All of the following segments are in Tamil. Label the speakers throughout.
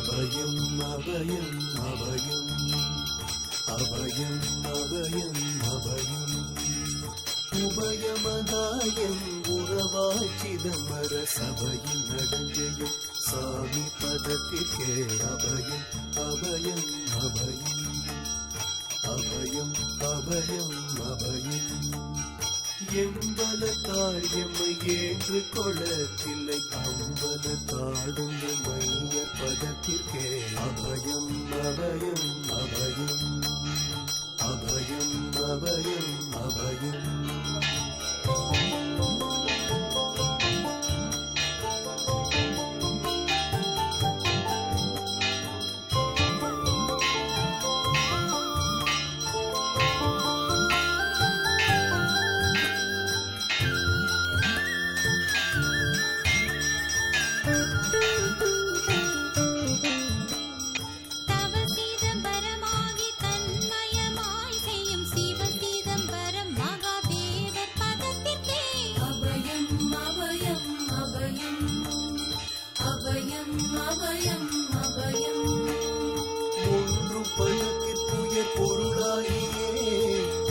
Speaker 1: Abayım, abayım, abayım. Abayım, abayım, abayım. உபயமதாயம் உறவாச்சிதம்பர சபையில் நடஞ்செய்யும் சாமி பதத்திற்கே அபயம் அபயம் அபயம். அபயம் அபயம் அபயம். எம்பல தாழ்யம்மை ஏற்று கொளத்தில்லை அம்பல தாடும் மைய பதத்திற்கே அபயம் அபயம் அபயம். அபயம் அபயம் அபயம்.
Speaker 2: அபயம் அபயம். அபயம்
Speaker 1: ஒன்றும் பொருளாயே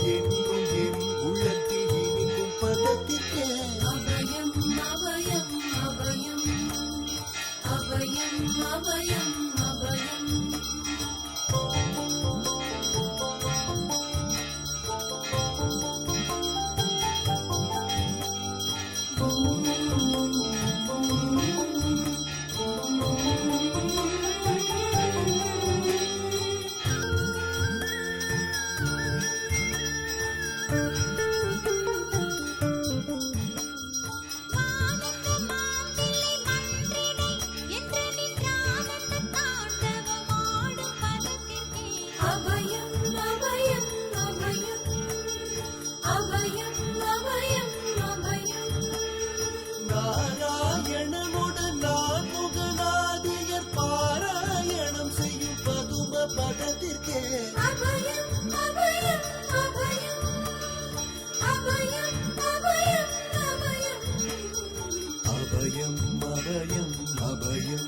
Speaker 1: என்றும் என் உள்ளத்தில் இனிக்கும்
Speaker 2: பதத்தில் അഭയം അഭയം അഭയം.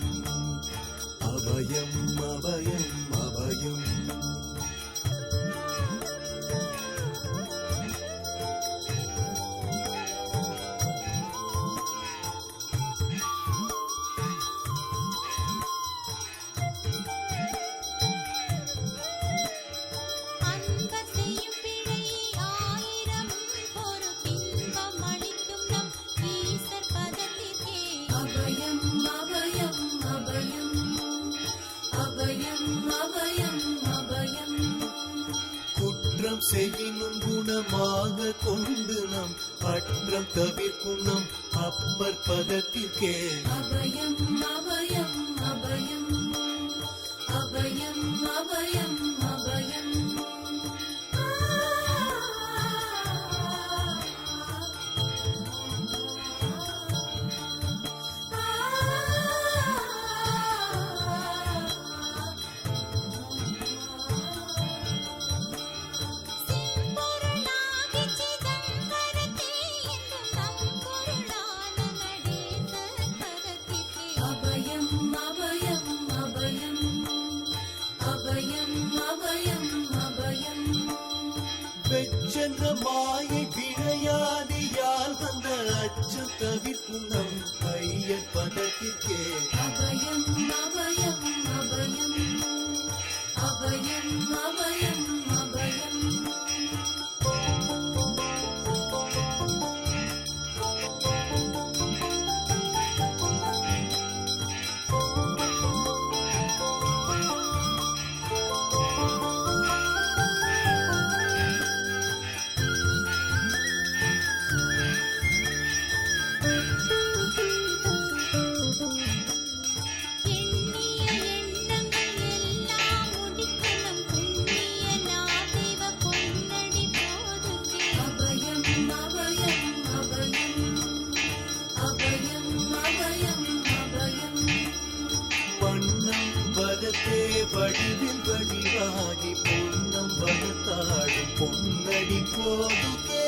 Speaker 2: അഭയം അഭയം
Speaker 1: അഭയം. செய்யினும் குணமாக கொண்டு நம் பற்றம் தவிர்க்கும் நம் அப்பர் பதத்திற்கே.
Speaker 2: அபயம் அபயம் அபயம். அபயம் அபயம்.
Speaker 1: என்ற மாயை பிழையாதியால் வந்த அச்சம் தவிர்க்கும் நம் கையற்பதற்கே
Speaker 2: அபயம் பொன்னாகி பொன்னம் வகுத்தாடும்
Speaker 1: பொன்னடி போதுகே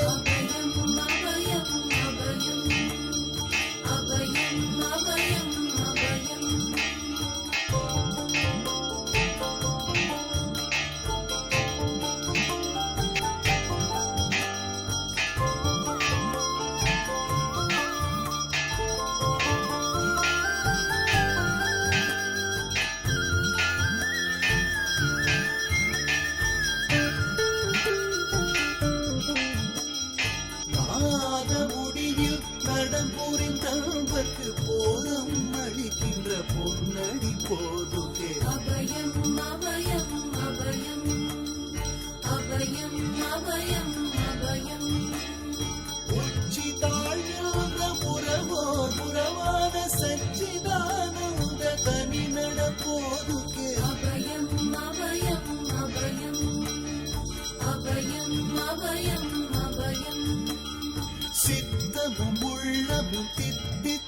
Speaker 1: புரிந்த அவர்க்கு போதம். அளிக்கின்ற பொன்னடி போதுகே.
Speaker 2: அபயம் அபயம்
Speaker 1: அபயம். அபயம் tip tip